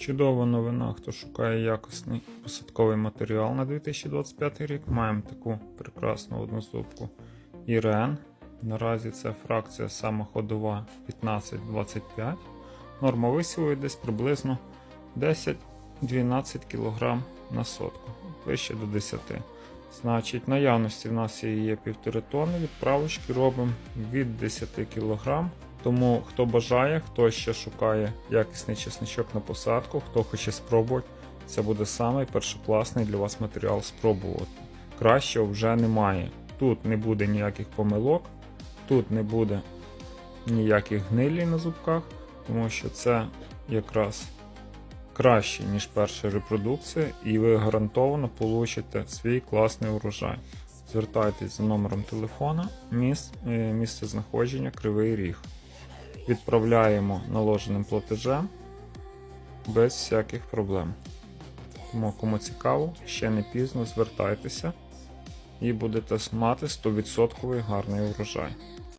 Чудова новина, хто шукає якісний посадковий матеріал на 2025 рік. Маємо таку прекрасну однозубку Ірен. Наразі це фракція самоходова 15-25. Норма висіву десь приблизно 10-12 кг на сотку, вище до 10. Значить, наявності в нас є півтори тонни, відправочки робимо від 10 кг. Тому хто бажає, хто ще шукає якісний чесничок на посадку, хто хоче спробувати, це буде самий першокласний для вас матеріал спробувати. Кращого вже немає. Тут не буде ніяких помилок, тут не буде ніяких гнилі на зубках, тому що це якраз краще, ніж перша репродукція, і ви гарантовано получите свій класний урожай. Звертайтесь за номером телефона, е, місце знаходження Кривий Ріг. Відправляємо наложеним платежем без всяких проблем. Тому кому цікаво, ще не пізно звертайтеся і будете мати 100% гарний урожай.